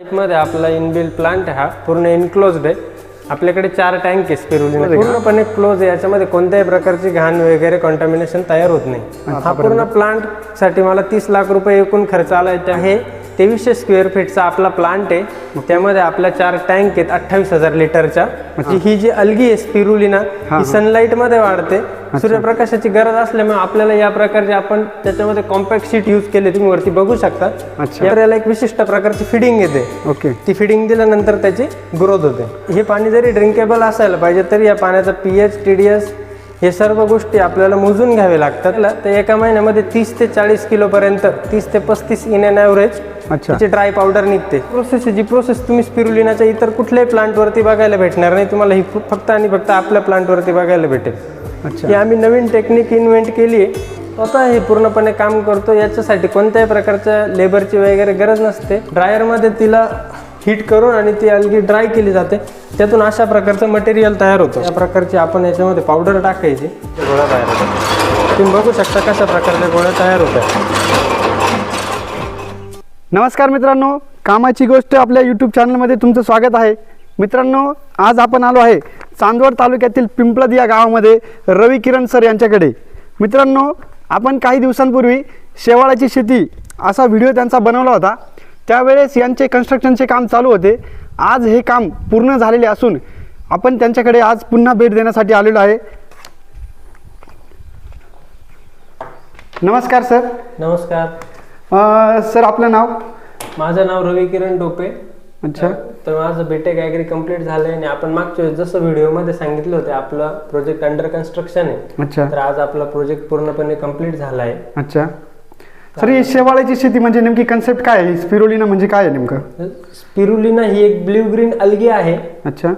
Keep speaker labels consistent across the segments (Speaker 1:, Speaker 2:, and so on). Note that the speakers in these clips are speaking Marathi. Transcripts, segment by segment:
Speaker 1: मध्ये आपला इनबिल्ड प्लांट हा पूर्ण इनक्लोज्ड आहे. आपल्याकडे चार टँक आहे स्पिरुलिना पूर्णपणे क्लोज आहे. याच्यामध्ये कोणत्याही प्रकारची घाण वगैरे कॉन्टॅमिनेशन तयार होत नाही. हा पूर्ण प्लांटसाठी मला तीस लाख रुपये एकूण खर्च आला आहे हे तेवीसशे स्क्वेअर फीटचा आपला प्लांट आहे. त्यामध्ये आपल्या चार टँक आहेत अठ्ठावीस हजार लिटरच्या. जी ही. जी अलगी आहे स्पिरुलिना ही सनलाईटमध्ये वाढते. सूर्यप्रकाशाची गरज असल्यामुळे आपल्याला या प्रकारचे आपण त्याच्यामध्ये कॉम्पॅक्ट शीट यूज केले तुम्ही वरती बघू शकता. याला एक विशिष्ट प्रकारची फिडिंग येते.
Speaker 2: ओके.
Speaker 1: ती फिडिंग दिल्यानंतर त्याची ग्रोथ होते. हे पाणी जरी ड्रिंकेबल असायला पाहिजे तरी या पाण्याचा P H T D S हे सर्व गोष्टी आपल्याला मोजून घ्यावे लागतात. तर एका महिन्यामध्ये तीस ते चाळीस किलोपर्यंत तीस ते पस्तीस इन अँड ॲव्हरेज
Speaker 2: अच्छा.
Speaker 1: ड्राय पावडर निघते. प्रोसेस जी प्रोसेस तुम्ही स्पिरुलिनाच्या इतर कुठल्याही प्लांटवरती बघायला भेटणार नाही. तुम्हाला ही फक्त आणि फक्त आपल्या प्लांटवरती बघायला भेटेल.
Speaker 2: अच्छा.
Speaker 1: ही आम्ही नवीन टेक्निक इन्व्हेंट केली आहे. स्वतः हे पूर्णपणे काम करतो. याच्यासाठी कोणत्याही प्रकारच्या लेबरची वगैरे गरज नसते. ड्रायरमध्ये तिला हीट करून आणि ती अलगी ड्राय केली जाते. त्यातून अशा प्रकारचं मटेरियल तयार होतं. या प्रकारची आपण याच्यामध्ये पावडर टाकायची. गोळ्या तयार होतात. तुम्ही बघू शकता कशा प्रकारच्या गोळ्या तयार होतात.
Speaker 2: नमस्कार मित्रांनो कामाची गोष्ट आपल्या यूट्यूब चॅनलमध्ये तुमचं स्वागत आहे. मित्रांनो आज आपण आलो आहे चांदवड तालुक्यातील पिंपळद या गावामध्ये रवी किरण सर यांच्याकडे. मित्रांनो आपण काही दिवसांपूर्वी शेवाळाची शेती असा व्हिडिओ त्यांचा बनवला होता. त्यावेळेस यांचे कन्स्ट्रक्शनचे काम चालू होते. आज हे काम पूर्ण झालेले असून आपण त्यांच्याकडे आज पुन्हा भेट देण्यासाठी आलेलो आहे. नमस्कार सर.
Speaker 1: नमस्कार.
Speaker 2: सर आपलं नाव?
Speaker 1: माझं नाव रवी किरण टोपे
Speaker 2: अच्छा.
Speaker 1: तर माझं बीटेक ॲग्री कंप्लीट झालंय आणि आपण मागच्या वेळेस जसं व्हिडिओमध्ये सांगितलं होतं आपला प्रोजेक्ट अंडर कन्स्ट्रक्शन आहे.
Speaker 2: अच्छा.
Speaker 1: तर आज आपला प्रोजेक्ट पूर्णपणे कंप्लीट झाला आहे
Speaker 2: अच्छा. सर ही शेवाळ्याची शेती म्हणजे नेमकी कन्सेप्ट काय आहे? स्पिरुलिना म्हणजे काय आहे नेमकं?
Speaker 1: स्पिरुलिना ही एक ब्ल्यू ग्रीन अलगी आहे.
Speaker 2: अच्छा.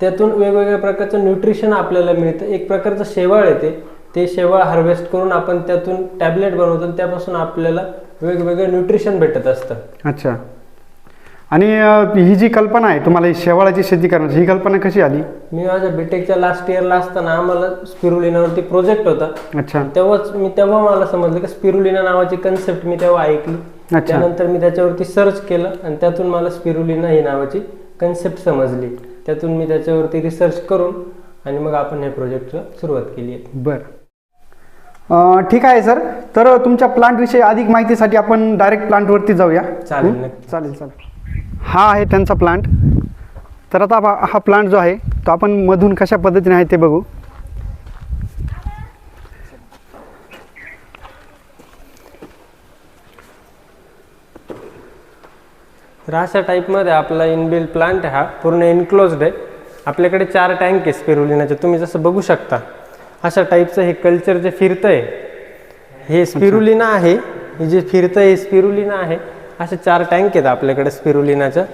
Speaker 1: त्यातून वेगवेगळ्या प्रकारचं न्यूट्रिशन आपल्याला मिळतं. एक प्रकारचं शेवाळ येते ते. शेवाळ हार्वेस्ट करून आपण त्यातून टॅबलेट बनवतो आणि त्यापासून आपल्याला वेगवेगळं न्यूट्रिशन भेटत असतं.
Speaker 2: अच्छा. आणि ही जी कल्पना आहे तुम्हाला ही शेवाळाची शेती करण्याची ही कल्पना कशी आली?
Speaker 1: मी माझ्या बीटेकच्या लास्ट इयरला असताना आम्हाला स्पिरुलिनावरती प्रोजेक्ट होता.
Speaker 2: अच्छा.
Speaker 1: तेव्हाच मी तेव्हा मला समजलं की स्पिरुलिना नावाची कन्सेप्ट मी तेव्हा ऐकली. त्यानंतर मी त्याच्यावरती सर्च केलं आणि त्यातून मला स्पिरुलिना ही नावाची कन्सेप्ट समजली. त्यातून मी त्याच्यावरती रिसर्च करून आणि मग आपण हे प्रोजेक्टला सुरुवात केली आहे.
Speaker 2: बरं. ठीक आहे सर. तर तुमच्या प्लांटविषयी अधिक माहितीसाठी आपण डायरेक्ट प्लांटवरती जाऊया.
Speaker 1: चालेल
Speaker 2: चालेल चालेल. हा आहे त्यांचा प्लांट तर आता हा- प्लांट जो आहे तो आपण मधून कशा पद्धतीने आहे ते बघू.
Speaker 1: तर अशा टाईपमध्ये आपला इनबिल्ड प्लांट हा. पूर्ण इनक्लोज्ड आहे. आपल्याकडे चार टँक आहे स्पिरुलिनाचे तुम्ही जसं बघू शकता अशा टाईपचं हे कल्चर जे फिरतं आहे हे स्पिरुलिना आहे. हे जे फिरतं आहे हे स्पिरुलिना आहे. असे चार टँक आहेत आपल्याकडे स्पिरुलिनाच्या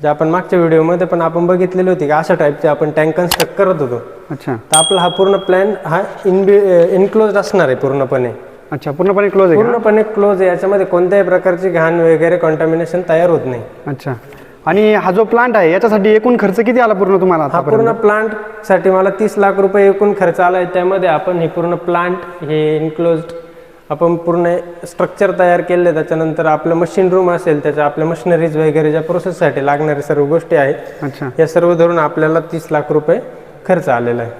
Speaker 1: जे आपण मागच्या व्हिडिओमध्ये पण आपण बघितलेले होते की अशा टाईपचे आपण टँक कन्स्ट्रक्ट करत होतो.
Speaker 2: अच्छा.
Speaker 1: तर आपला हा पूर्ण प्लॅन हा इनबि इनक्लोज असणार आहे पूर्णपणे.
Speaker 2: अच्छा पूर्णपणे क्लोज आहे?
Speaker 1: पूर्णपणे क्लोज आहे याच्यामध्ये कोणत्याही प्रकारची घाण वगैरे कॉन्टॅमिनेशन तयार होत नाही.
Speaker 2: अच्छा. आणि हा जो प्लांट आहे याच्यासाठी एकूण खर्च किती आला पूर्ण तुम्हाला
Speaker 1: हा? पूर्ण प्लांटसाठी मला तीस लाख रुपये एकूण खर्च आला आहे त्यामध्ये आपण हे पूर्ण प्लांट हे इन्क्लोज्ड आपण पूर्ण स्ट्रक्चर तयार केले त्याच्यानंतर आपलं मशीन रूम असेल त्याच्या आपल्या मशिनरीज वगैरे ज्या प्रोसेससाठी लागणाऱ्या सर्व गोष्टी आहेत.
Speaker 2: अच्छा.
Speaker 1: या सर्व धरून आपल्याला तीस लाख रुपये खर्च आलेला आहे.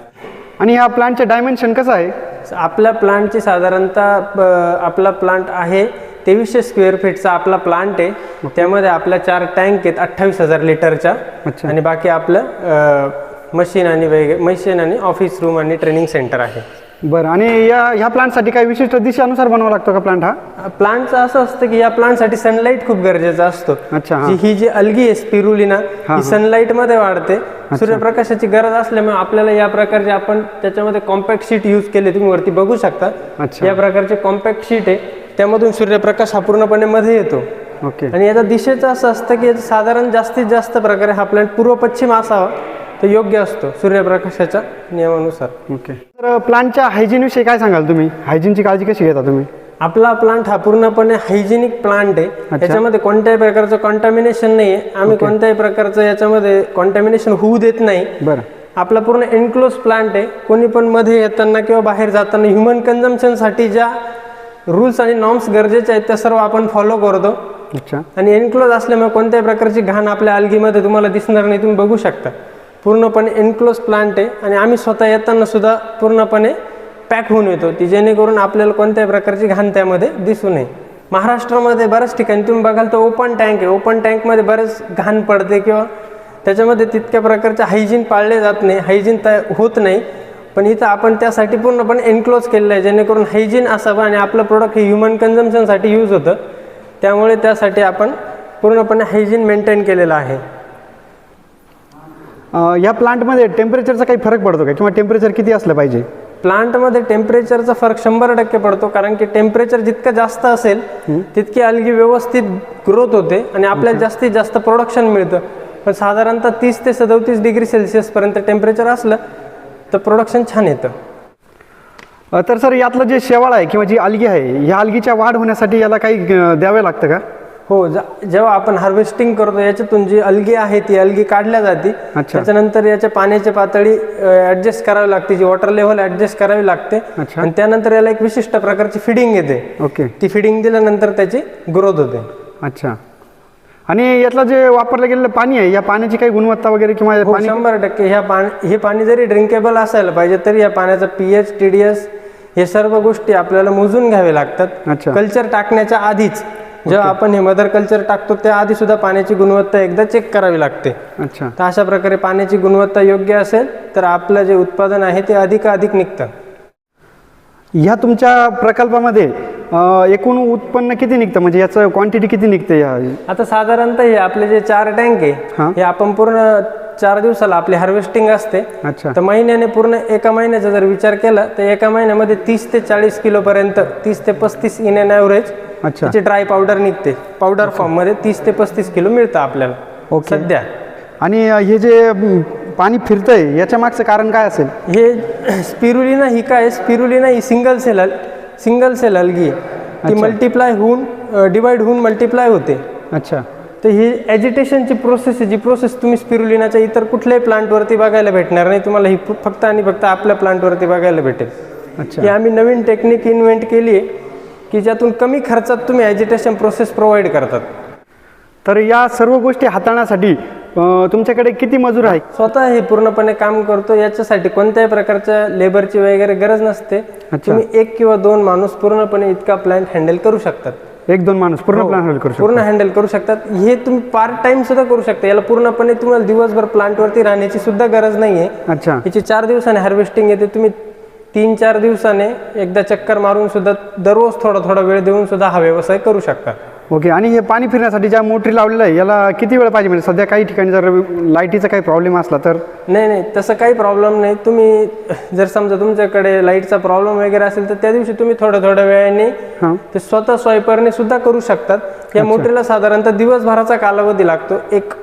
Speaker 2: आणि ह्या प्लांटचे डायमेन्शन कसं आहे?
Speaker 1: आपल्या प्लांटची साधारणतः आपला प्लांट आहे तेवीसशे स्क्वेअर फीटचा आपला प्लांट आहे. त्यामध्ये आपल्या चार टँक आहेत अठ्ठावीस हजार लिटरच्या.
Speaker 2: अच्छा.
Speaker 1: आणि बाकी आपलं मशीन आणि वेगळे मशीन आणि ऑफिस रूम आणि ट्रेनिंग सेंटर आहे.
Speaker 2: बरं आणि या ह्या प्लांटसाठी काही विशिष्ट दिशेनुसार बनवावा लागतो का प्लांट हा?
Speaker 1: प्लांटचं असं असतं की या प्लांटसाठी सनलाईट खूप गरजेचा असतो.
Speaker 2: अच्छा हा.
Speaker 1: जी ही जी अलगी आहे स्पिरुलिना ही सनलाईटमध्ये वाढते. सूर्यप्रकाशाची गरज असल्यामुळे आपल्याला या प्रकारचे आपण त्याच्यामध्ये कॉम्पॅक्ट शीट यूज केले तुम्ही वरती बघू शकता.
Speaker 2: अच्छा.
Speaker 1: या प्रकारचे कॉम्पॅक्ट शीट आहे त्यामधून सूर्यप्रकाश हा पूर्णपणे मध्ये येतो.
Speaker 2: ओके.
Speaker 1: आणि याचा दिशेचं असं असतं की याचं साधारण जास्तीत जास्त प्रकारे हा प्लॅन्ट पूर्व पश्चिम असावा. तो योग्य असतो सूर्यप्रकाशाच्या नियमानुसार.
Speaker 2: ओके तर प्लांटच्या हायजीन विषयी काय सांगाल तुम्ही? हायजीनची काळजी कशी घेता तुम्ही?
Speaker 1: आपला प्लांट हा पूर्णपणे हायजेनिक प्लांट आहे. याच्यामध्ये कोणत्याही प्रकारचं कॉन्टॅमिनेशन नाही आहे आम्ही कोणत्याही प्रकारचं याच्यामध्ये कॉन्टॅमिनेशन होऊ देत नाही.
Speaker 2: बरं.
Speaker 1: आपला पूर्ण एनक्लोज प्लांट आहे. कोणी पण मध्ये येताना किंवा बाहेर जाताना ह्युमन कन्झम्पशनसाठी ज्या रूल्स आणि नॉर्म्स गरजेचे आहेत त्या सर्व आपण फॉलो करतो.
Speaker 2: अच्छा.
Speaker 1: आणि एनक्लोज असल्यामुळे कोणत्याही प्रकारची घाण आपल्या अलगीमध्ये तुम्हाला दिसणार नाही तुम्ही बघू शकता. पूर्णपणे एनक्लोज प्लांट आहे आणि आम्ही स्वतः येताना सुद्धा पूर्णपणे पॅक होऊन येतो. ती जेणेकरून आपल्याला कोणत्याही प्रकारची घाण त्यामध्ये दिसू नये महाराष्ट्रामध्ये बऱ्याच ठिकाणी तुम्ही बघाल तर ओपन टँक आहे. ओपन टँकमध्ये बरेच घाण पडते किंवा त्याच्यामध्ये तितक्या प्रकारचे हायजीन पाळले जात नाही. हायजीन तया होत नाही पण इथं आपण त्यासाठी पूर्णपणे एनक्लोज केलेलं आहे. जेणेकरून हायजीन असावं आणि आपलं प्रोडक्ट हे ह्युमन कन्झम्पशनसाठी यूज होतं. त्यामुळे त्यासाठी आपण पूर्णपणे हायजीन मेंटेन केलेलं आहे.
Speaker 2: अं, या प्लांटमध्ये टेम्परेचरचा काही फरक पडतो का? किंवा टेम्परेचर किती असलं पाहिजे?
Speaker 1: प्लांटमध्ये टेम्परेचरचा फरक शंभर टक्के पडतो कारण की टेम्परेचर जितकं जास्त असेल तितकी अलगी व्यवस्थित ग्रोथ होते आणि आपल्याला जास्तीत जास्त प्रोडक्शन मिळतं. पण साधारणतः तीस ते सदोतीस डिग्री सेल्सिअसपर्यंत टेम्परेचर असलं तर प्रोडक्शन छान येतं.
Speaker 2: तर सर यातलं जे शेवाळ आहे किंवा जी अलगी आहे ह्या अलगीच्या वाढ होण्यासाठी याला काही द्यावे लागतं का?
Speaker 1: हो जेव्हा आपण हार्वेस्टिंग करतो याच्यातून जी अलगी आहे ती अलगी काढल्या जाते. त्याच्यानंतर याच्या पाण्याची पातळी ऍडजस्ट करावी लागते जी वॉटर लेव्हल ऍडजस्ट करावी लागते.
Speaker 2: अच्छा.
Speaker 1: आणि त्यानंतर याला एक विशिष्ट प्रकारची फिडिंग येते.
Speaker 2: ओके.
Speaker 1: ती फिडिंग दिल्यानंतर त्याची ग्रोथ होते.
Speaker 2: अच्छा. आणि यातलं जे वापरलं गेलेलं पाणी आहे या पाण्याची काही गुणवत्ता वगैरे किंवा
Speaker 1: हो,
Speaker 2: पाणी
Speaker 1: शंभर टक्के. ह्या पाणी हे पाणी जरी ड्रिंकेबल असायला पाहिजे तरी या पाण्याचा P H T D S हे सर्व गोष्टी आपल्याला मोजून घ्यावे लागतात. कल्चर टाकण्याच्या आधीच. जेव्हा आपण हे मदर कल्चर टाकतो त्या आधी सुद्धा पाण्याची गुणवत्ता एकदा चेक करावी लागते.
Speaker 2: अच्छा.
Speaker 1: तर अशा प्रकारे पाण्याची गुणवत्ता योग्य असेल तर आपलं जे उत्पादन आहे ते अधिकाधिक निघतं.
Speaker 2: ह्या तुमच्या प्रकल्पामध्ये एकूण उत्पन्न किती निघतं? म्हणजे याचं क्वांटिटी किती निघते या?
Speaker 1: आता साधारणतः हे आपले जे चार टँक. आहे हे. आपण पूर्ण चार दिवसाला आपली हार्वेस्टिंग असते.
Speaker 2: अच्छा.
Speaker 1: तर महिन्याने पूर्ण एका महिन्याचा जर विचार केला तर एका महिन्यामध्ये तीस ते चाळीस किलोपर्यंत तीस ते पस्तीस इन अँड ॲव्हरेज
Speaker 2: अच्छा.
Speaker 1: त्याची ड्राय पावडर निघते. पावडर फॉर्ममध्ये तीस ते पस्तीस किलो मिळतं आपल्याला.
Speaker 2: ओके.
Speaker 1: सध्या.
Speaker 2: आणि अं, हे जे अं, पाणी फिरतंय याच्या मागचं कारण काय असेल?
Speaker 1: हे स्पिरुलिना ही काय? स्पिरुलिना ही single cell single cell algae आहे. ती मल्टिप्लाय होऊन डिवाइड होऊन मल्टिप्लाय होते.
Speaker 2: अच्छा.
Speaker 1: तर ही ॲजिटेशनची प्रोसेस आहे जी प्रोसेस तुम्ही स्पिरुलिनाच्या इतर कुठल्याही प्लांटवरती बघायला भेटणार नाही. तुम्हाला ही फक्त आणि फक्त आपल्या प्लांटवरती बघायला भेटेल.
Speaker 2: अच्छा.
Speaker 1: ही आम्ही नवीन टेक्निक इन्व्हेंट केली आहे. की ज्यातून कमी खर्चात तुम्ही ॲजिटेशन प्रोसेस प्रोव्हाइड करतात.
Speaker 2: तर या सर्व गोष्टी हाताळण्यासाठी तुमच्याकडे किती मजूर आहे
Speaker 1: स्वतः हे पूर्णपणे काम करतो याच्यासाठी कोणत्याही प्रकारच्या लेबरची वगैरे गरज नसते. तुम्ही एक किंवा दोन माणूस पूर्णपणे इतका प्लांट हँडल करू शकतात.
Speaker 2: एक दोन माणूस पूर्ण प्लॅन हँडल करू
Speaker 1: पूर्ण हँडल करू शकतात. हे तुम्ही पार्ट टाइम सुद्धा करू शकता. याला पूर्णपणे तुम्हाला दिवसभर प्लांटवरती राहण्याची सुद्धा गरज नाही आहे
Speaker 2: अच्छा.
Speaker 1: याची चार दिवसाने हार्वेस्टिंग येते तुम्ही तीन चार दिवसाने एकदा चक्कर मारून सुद्धा दररोज थोडा थोडा वेळ देऊन सुद्धा हा व्यवसाय करू शकता
Speaker 2: ओके आणि हे पाणी फिरण्यासाठी ज्या मोटरी लावलेलं आहे याला किती वेळ पाहिजे? म्हणजे सध्या काही ठिकाणी जर लाईटीचा काही प्रॉब्लेम असला तर?
Speaker 1: नाही नाही तसं काही प्रॉब्लेम नाही. तुम्ही जर समजा तुमच्याकडे लाईटचा प्रॉब्लेम वगैरे असेल तर त्या दिवशी तुम्ही थोड्या थोड्या वेळाने
Speaker 2: हां.
Speaker 1: ते स्वतः स्वायपरने सुद्धा करू शकतात. या मोटरीला साधारणतः दिवसभराचा कालावधी लागतो. एक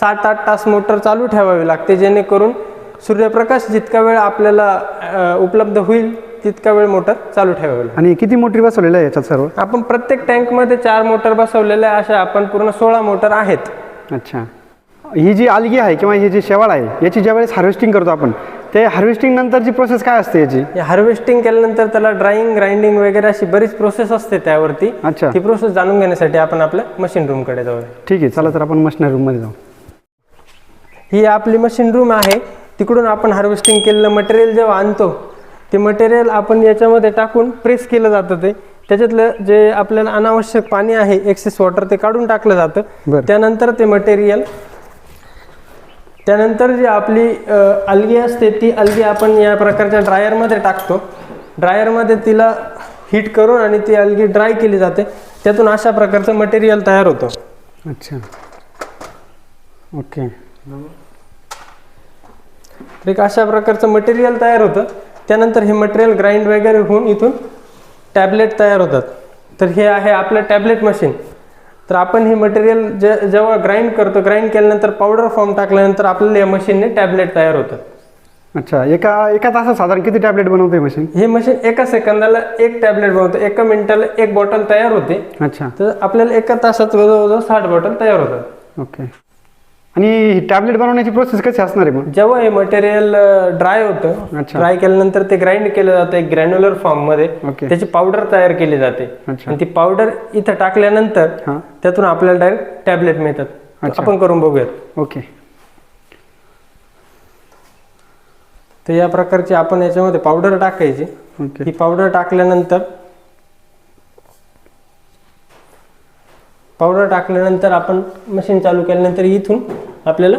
Speaker 1: सात आठ तास मोटर चालू ठेवावी लागते जेणेकरून सूर्यप्रकाश जितका वेळ आपल्याला उपलब्ध होईल तितका वेळ मोटर चालू ठेवावी
Speaker 2: आणि किती मोटरी बसवलेल्या आहे याच्यात सर्व?
Speaker 1: आपण प्रत्येक टँकमध्ये चार मोटर बसवलेल्या अशा आपण पूर्ण सोळा मोटर आहेत.
Speaker 2: अच्छा. ही जी अलगी आहे किंवा ही जी शेवाळ आहे याची ज्यावेळेस हार्वेस्टिंग करतो आपण ते हार्वेस्टिंग नंतरची प्रोसेस काय असते याची?
Speaker 1: हार्वेस्टिंग केल्यानंतर त्याला ड्राईंग ग्राइंडिंग वगैरे अशी बरीच प्रोसेस असते त्यावरती.
Speaker 2: अच्छा.
Speaker 1: ती प्रोसेस जाणून घेण्यासाठी आपण आपल्या मशीन रूमकडे जाऊया.
Speaker 2: ठीक आहे चला तर आपण मशिनरी रूममध्ये जाऊ.
Speaker 1: ही आपली मशीन रूम आहे. तिकडून आपण हार्वेस्टिंग केलेलं मटेरियल जेव्हा आणतो ते मटेरियल आपण याच्यामध्ये टाकून प्रेस केलं जातं ते. त्याच्यातलं जे आपल्याला अनावश्यक पाणी आहे एक्सेस वॉटर ते काढून टाकलं जातं. त्यानंतर ते मटेरियल त्यानंतर जी आपली अलगी असते ती अलगी आपण या प्रकारच्या ड्रायरमध्ये टाकतो. ड्रायरमध्ये तिला हीट करून आणि ती अलगी ड्राय केली जाते. त्यातून अशा प्रकारचं मटेरियल तयार होतं.
Speaker 2: अच्छा. ओके
Speaker 1: तर एक अशा प्रकारचं मटेरियल तयार होतं. त्यानंतर हे मटेरियल ग्राइंड वगैरे होऊन इथून टॅबलेट तयार होतात. तर हे आहे आपलं टॅबलेट मशीन तर आपण हे मटेरियल जे जेव्हा ग्राइंड करतो ग्राइंड केल्यानंतर पावडर फॉर्म टाकल्यानंतर आपल्याला या मशीनने टॅबलेट तयार होतं.
Speaker 2: अच्छा एका एका तासात साधारण किती टॅबलेट बनवते मशीन
Speaker 1: हे मशीन एका सेकंदाला एक टॅबलेट बनवतं. एका मिनिटाला एक बॉटल तयार होते.
Speaker 2: अच्छा.
Speaker 1: तर आपल्याला एका तासात जवळजवळ साठ बॉटल तयार होतात.
Speaker 2: ओके आणि ही टॅबलेट बनवण्याची प्रोसेस कशी असणार आहे मग?
Speaker 1: जेव्हा हे मटेरियल ड्राय होतं
Speaker 2: अच्छा.
Speaker 1: ड्राय केल्यानंतर ते ग्राइंड केलं जातं एक ग्रॅन्युलर
Speaker 2: फॉर्ममध्ये.
Speaker 1: त्याची पावडर तयार केली जाते.
Speaker 2: अच्छा.
Speaker 1: आणि ती पावडर इथं टाकल्यानंतर
Speaker 2: हां.
Speaker 1: त्यातून आपल्याला डायरेक्ट टॅबलेट मिळतात.
Speaker 2: अच्छा.
Speaker 1: आपण करून बघूयात.
Speaker 2: ओके
Speaker 1: तर या प्रकारची आपण याच्यामध्ये पावडर टाकायची.
Speaker 2: ओके
Speaker 1: ही पावडर टाकल्यानंतर पावडर टाकल्यानंतर आपण मशीन चालू केल्यानंतर इथून आपल्याला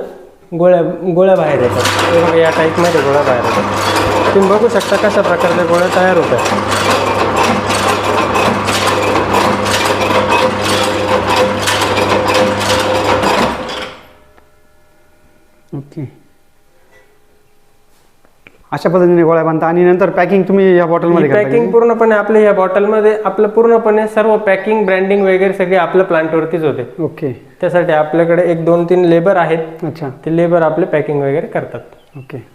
Speaker 1: गोळ्या गोळ्या बाहेर येतात. या टाईपमध्ये गोळ्या बाहेर येतात. तुम्ही बघू शकता कशा प्रकारच्या गोळ्या तयार होतात
Speaker 2: ओके अशा पद्धतीने गोळ्या बांधता. आणि नंतर पॅकिंग तुम्ही या बॉटलमध्ये करता
Speaker 1: पॅकिंग पूर्णपणे आपल्या या बॉटलमध्ये आपलं पूर्णपणे सर्व पॅकिंग ब्रँडिंग वगैरे सगळे आपल्या प्लांटवरतीच होते?
Speaker 2: ओके
Speaker 1: त्यासाठी आपल्याकडे एक दोन तीन लेबर आहेत.
Speaker 2: अच्छा.
Speaker 1: ते लेबर आपले पॅकिंग वगैरे करतात.
Speaker 2: ओके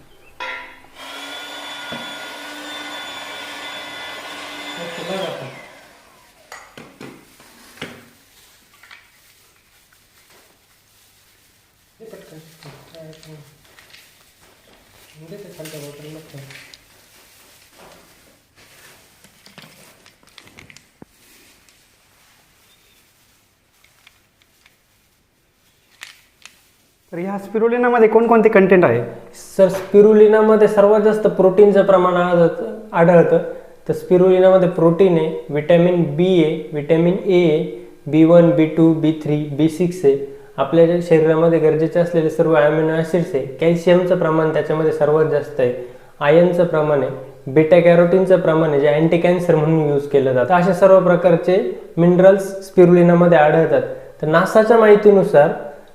Speaker 2: तर ह्या स्पिरुलिनामध्ये कोणकोणते कंटेंट आहे?
Speaker 1: सर स्पिरुलिनामध्ये सर्वात जास्त प्रोटीनचं प्रमाण आढळतं आढळतं. तर स्पिरुलिनामध्ये प्रोटीन आहे विटॅमिन बी आहे विटॅमिन ए आहे B one B two B three B six आहे. आपल्या शरीरामध्ये गरजेचे असलेले सर्व अॅमिनो ॲसिड्स आहे कॅल्शियमचं प्रमाण त्याच्यामध्ये सर्वात जास्त आहे. आयनचं प्रमाण आहे बेटा कॅरोटीनचं प्रमाण आहे जे अँटी कॅन्सर म्हणून यूज केलं जातं. अशा सर्व प्रकारचे मिनरल्स स्पिरुलिनामध्ये आढळतात. तर नासाच्या माहितीनुसार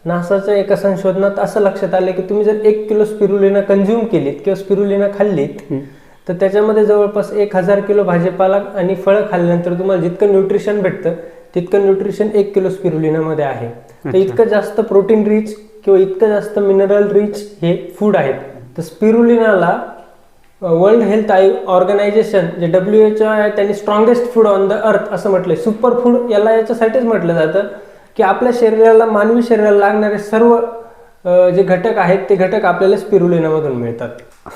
Speaker 1: नासाच्या एका संशोधनात असं लक्षात आलं की तुम्ही जर एक किलो स्पिरुलिना कन्झ्युम केलीत किंवा स्पिरुलिना खाल्लीत तर त्याच्यामध्ये जवळपास एक हजार किलो भाजीपाला आणि फळं खाल्ल्यानंतर तुम्हाला जितकं न्यूट्रिशन भेटतं तितकं न्यूट्रिशन एक किलो स्पिरुलिनामध्ये आहे. तर इतकं जास्त प्रोटीन रिच किंवा इतकं जास्त मिनरल रिच हे फूड आहेत. तर स्पिरुलिनाला वर्ल्ड हेल्थ आय ऑर्गनायझेशन जे डब्ल्यू एच ओ आहे त्यांनी strongest food on the earth असं म्हटलंय. सुपर फूड याला याच्यासाठीच म्हटलं जातं की आपल्या शरीराला मानवी शरीराला लागणारे सर्व जे घटक आहेत ते घटक आपल्याला स्पिरुलिनामधून मिळतात.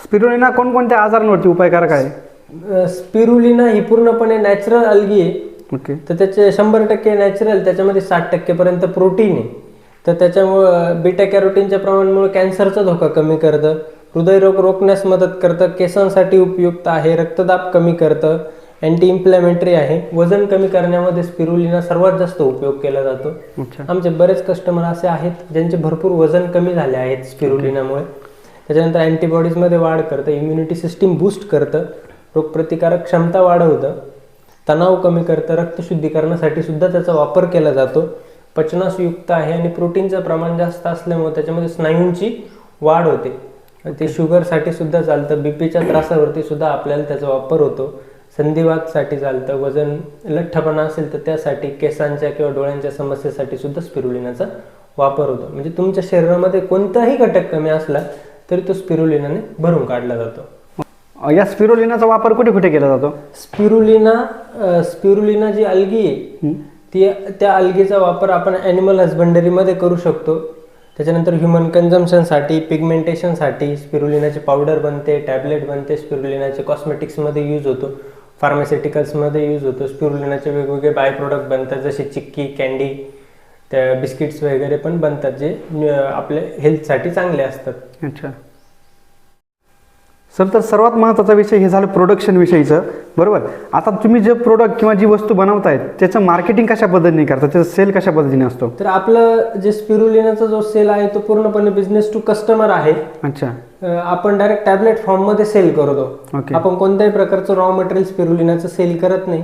Speaker 2: स्पिरुलिना कोणकोणत्या आजारांवरती उपायकारक आहे?
Speaker 1: स्पिरुलिना ही पूर्णपणे नॅचरल अलगी आहे.
Speaker 2: ओके
Speaker 1: तर त्याचे शंभर टक्के नॅचरल त्याच्यामध्ये साठ टक्केपर्यंत प्रोटीन आहे. तर त्याच्यामुळं बीटा कॅरोटीनच्या प्रमाणामुळे कॅन्सरचा धोका कमी करतं. हृदयरोग रोखण्यास मदत करतं. केसांसाठी उपयुक्त आहे. रक्तदाब कमी करतं. अँटी इन्फ्लॅमेटरी आहे. वजन कमी करण्यामध्ये स्पिरुलिना सर्वात जास्त उपयोग केला जातो. आमचे बरेच कस्टमर असे आहेत ज्यांचे भरपूर वजन कमी झाले आहेत स्पिरुलिनामुळे त्याच्यानंतर अँटीबॉडीजमध्ये वाढ करतं. इम्युनिटी सिस्टीम बूस्ट करतं. रोगप्रतिकारक क्षमता वाढवतं. तणाव कमी करतं रक्तशुद्धीकरणासाठी सुद्धा त्याचा वापर केला जातो. पचनास युक्त आहे आणि प्रोटीनचं प्रमाण जास्त असल्यामुळे त्याच्यामध्ये स्नायूंची वाढ होते. ते शुगरसाठी सुद्धा चालतं बीपीच्या त्रासावरती सुद्धा आपल्याला त्याचा वापर होतो. संधिवातसाठी चालतं वजन लठ्ठपणा असेल तर त्यासाठी केसांच्या किंवा डोळ्यांच्या समस्येसाठी सुद्धा स्पिरुलिनाचा वापर होतो. म्हणजे तुमच्या शरीरामध्ये कोणताही घटक कमी असला तरी तो स्पिरुलिनाने भरून काढला जातो.
Speaker 2: या स्पिरुलिनाचा वापर कुठे कुठे केला जातो?
Speaker 1: स्पिरुलिना अ, स्पिरुलिना जी अलगी आहे ती त्या अलगीचा वापर आपण ॲनिमल हजबंडरीमध्ये करू शकतो. त्याच्यानंतर ह्युमन कन्झम्पशनसाठी पिगमेंटेशनसाठी स्पिरुलिनाची पावडर बनते टॅबलेट बनते स्पिरुलिनाचे कॉस्मेटिक्समध्ये यूज होतो फार्मास्युटिकल्समध्ये यूज होतो स्पिरुलिनाचे वेगवेगळे बाय प्रोडक्ट बनतात जसे चिक्की कॅन्डी त्या बिस्किट्स वगैरे पण बनतात जे अ, आपल्या हेल्थसाठी चांगले असतात.
Speaker 2: अच्छा. सर तर सर्वात महत्त्वाचा विषय हे झालं प्रोडक्शन विषयीचं. बरोबर? आता तुम्ही जे प्रोडक्ट किंवा जी वस्तू बनवतायत त्याचं मार्केटिंग कशा पद्धतीने करता? त्याचा सेल कशा पद्धतीने असतो?
Speaker 1: तर आपलं जे स्पिरुलिनाचा जो सेल आहे तो पूर्णपणे बिझनेस टू कस्टमर आहे.
Speaker 2: अच्छा.
Speaker 1: आपण डायरेक्ट टॅबलेट फॉर्ममध्ये सेल करतो. आपण कोणत्याही प्रकारचं रॉ मटेरियल स्पिरुलिनाचं सेल करत नाही.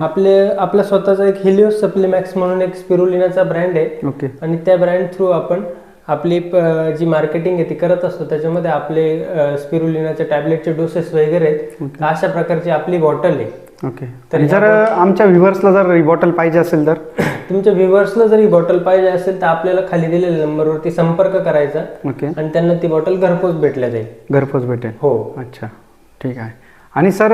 Speaker 1: आपले आपला स्वतःचा एक हेलिओस सप्लिमॅक्स म्हणून एक स्पिरुलिनाचा ब्रँड आहे.
Speaker 2: ओके
Speaker 1: आणि त्या ब्रँड थ्रू आपण आपली प- जी मार्केटिंग आहे ती करत असतो त्याच्यामध्ये आपले स्पिरुलिनाचे टॅबलेटचे डोसेस वगैरे आहेत. तर अशा प्रकारची आपली बॉटल आहे.
Speaker 2: ओके. आणि जर आमच्या व्ह्युअर्सला जर ही बॉटल पाहिजे असेल तर?
Speaker 1: तुमच्या व्ह्युअर्सला जर ही बॉटल पाहिजे असेल तर आपल्याला खाली दिलेल्या नंबरवरती संपर्क करायचा.
Speaker 2: ओके.
Speaker 1: आणि त्यांना ती बॉटल घरपोच भेटल्या जाईल.
Speaker 2: घरपोच भेटेल.
Speaker 1: हो.
Speaker 2: अच्छा. ठीक आहे. आणि सर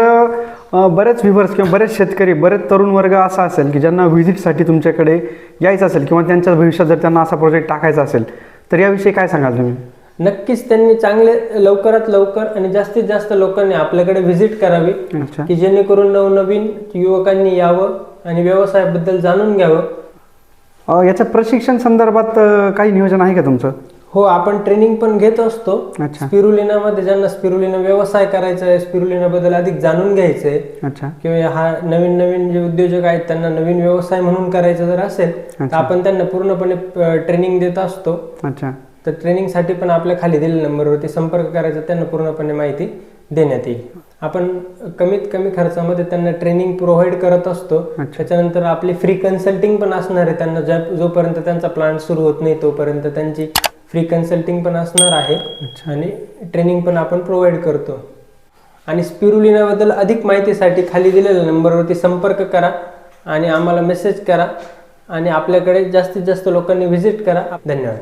Speaker 2: बरेच व्ह्युअर्स किंवा बरेच शेतकरी बरेच तरुण वर्ग असा असेल की ज्यांना व्हिजिटसाठी तुमच्याकडे यायचं असेल किंवा त्यांच्या भविष्यात जर त्यांना असा प्रोजेक्ट टाकायचा असेल तर याविषयी काय सांगाल तुम्ही?
Speaker 1: नक्कीच त्यांनी चांगले लवकरात लवकर आणि जास्तीत जास्त लोकांनी आपल्याकडे व्हिजिट करावी
Speaker 2: अच्छा.
Speaker 1: की जेणेकरून नवनवीन युवकांनी यावं आणि व्यवसायाबद्दल जाणून घ्यावं.
Speaker 2: अ, याच्या प्रशिक्षण संदर्भात अ, काही नियोजन आहे का तुमचं?
Speaker 1: हो आपण ट्रेनिंग पण घेत असतो. स्पिरुलिनामध्ये ज्यांना स्पिरुलिना व्यवसाय करायचा आहे स्पिरुलिनाबद्दल अधिक जाणून घ्यायचं आहे.
Speaker 2: अच्छा.
Speaker 1: किंवा हा नवीन नवीन जे उद्योजक आहेत त्यांना नवीन व्यवसाय म्हणून करायचा जर असेल तर. आपण त्यांना पूर्णपणे ट्रेनिंग देत असतो.
Speaker 2: अच्छा.
Speaker 1: तर ट्रेनिंगसाठी पण आपल्या खाली दिलेल्या नंबरवरती संपर्क करायचा त्यांना पूर्णपणे माहिती देण्यात येईल. आपण कमीत कमी खर्चामध्ये त्यांना ट्रेनिंग प्रोव्हाइड करत असतो. त्याच्यानंतर आपली फ्री कन्सल्टिंग पण असणार आहे त्यांना. जोपर्यंत त्यांचा प्लांट सुरू होत नाही तोपर्यंत त्यांची फ्री कन्सल्टिंग पण असणार आहे आणि ट्रेनिंग पण आपण प्रोव्हाइड करतो. आणि स्पिरुलिनाबद्दल अधिक माहितीसाठी खाली दिलेल्या नंबरवरती संपर्क करा आणि आम्हाला मेसेज करा आणि आपल्याकडे जास्तीत जास्त लोकांनी व्हिजिट करा. धन्यवाद.